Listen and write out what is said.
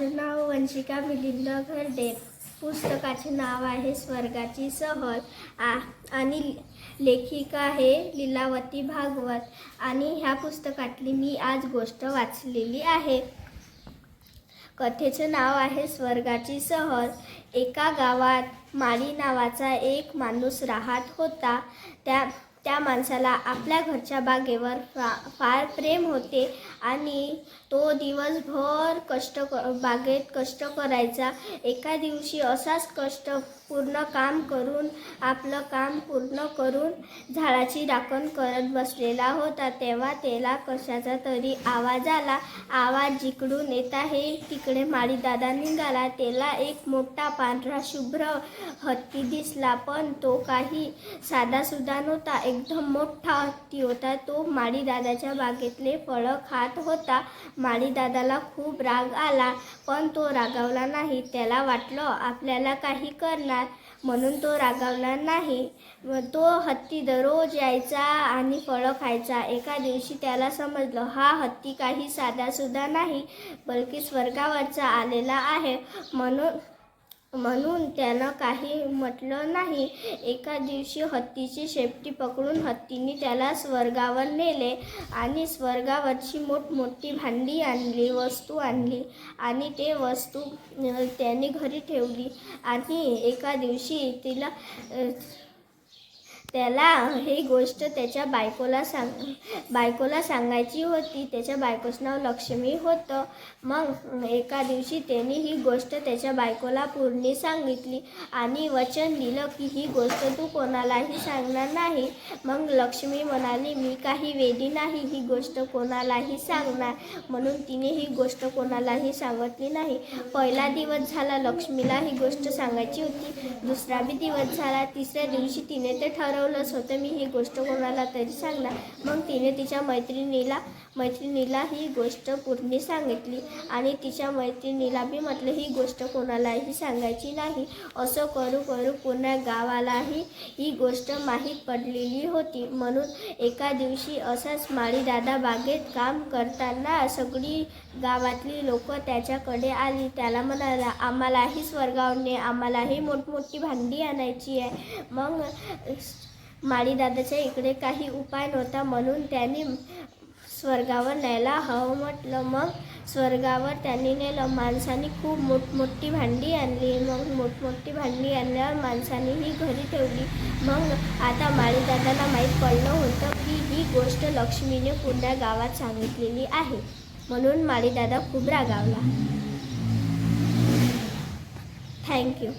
माझं नाव वंशिका मिलिंद घरडे पुस्तकाचे नाव आहे स्वर्गाची सहल. आ आणि लेखिका आहे लीलावती भागवत. आणि ह्या पुस्तकातली मी आज गोष्ट वाचलेली आहे. कथेचं नाव आहे स्वर्गाची सहल. एका गावात माळी नावाचा एक माणूस राहत होता. त्या त्या माणसाला आपल्या घरच्या बागेवर फा फार प्रेम होते आणि तो दिवसभर कष्ट क बागेत कष्ट करायचा. एका दिवशी असाच कष्ट पूर्ण काम करून आपलं काम पूर्ण करून झाडाची राखण करत बसलेला होता. तेव्हा त्याला कशाचा तरी आवाज आला. आवाज जिकडून येत आहे तिकडे माळीदादा निघाला. त्याला एक मोठा पांढरा शुभ्र हत्ती दिसला पण तो काही साधासुद्धा नव्हता. एकदम मोठा हत्ती होता. तो माळीदादाच्या बागेतले फळं खात होता. माळीदादाला खूप राग आला पण तो रागावला नाही. त्याला वाटलं आपल्याला काही करणार. म्हणून तो रागावला नाही. व तो हत्ती दररोज यायचा आणि फळं खायचा. एका दिवशी त्याला समजलं हा हत्ती काही साधासुद्धा नाही बल्कि स्वर्गावरचा आलेला आहे. म्हणून म्हणून त्यानं काही म्हटलं नाही. एका दिवशी हत्तीची शेपटी पकडून हत्तीने त्याला स्वर्गावर नेले आणि स्वर्गावरची मोठमोठी भांडी आणली वस्तू आणली आणि ते वस्तू त्याने घरी ठेवली. आणि एका दिवशी तिला त्याला ही गोष्ट त्याच्या बायकोला सांग बायकोला सांगायची होती. त्याच्या बायकोचं नाव लक्ष्मी होतं. मग एका दिवशी त्याने ही गोष्ट त्याच्या बायकोला पूर्ण सांगितली आणि वचन दिलं की ही गोष्ट तू कोणालाही सांगणार नाही. मग लक्ष्मी म्हणाली मी काही वेदी नाही. ही गोष्ट कोणालाही सांगणार. म्हणून तिने ही गोष्ट कोणालाही सांगितली नाही. पहिला दिवस झाला लक्ष्मीला ही गोष्ट सांगायची होती. दुसरा बी दिवस झाला. तिसऱ्या दिवशी तिने ते ठरवलंच होतं. मी ही गोष्ट कोणाला तरी सांगणार. मग तिने तिच्या मैत्रिणीला मैत्रिणीला ही गोष्ट पूर्ण सांगितली आणि तिच्या मैत्रिणीला बी म्हटलं ही गोष्ट कोणालाही सांगायची नाही. असं करू करू पुन्हा गावालाही ही गोष्ट माहीत पडलेली होती. म्हणून एका दिवशी असाच माळीदादा बागेत काम करताना सगळी गावातली लोक त्याच्याकडे आली. त्याला म्हणाला आम्हालाही स्वर्गावणे आम्हालाही मोठमोठी भांडी आणायची आहे. मग माळीदादाच्या इकडे काही उपाय नव्हता म्हणून त्यांनी स्वर्गावर न्यायला हवं म्हटलं. मग स्वर्गावर त्यांनी नेलं. माणसाने खूप मोठमोठी भांडी आणली. मग मोठमोठी भांडी आणल्यावर माणसाने ही घरी ठेवली. मग आता माळीदादाला माहीत पडलं होतं की ही गोष्ट लक्ष्मीने पुण्या गावात सांगितलेली आहे. म्हणून माळीदादा खूप रागावला. थँक्यू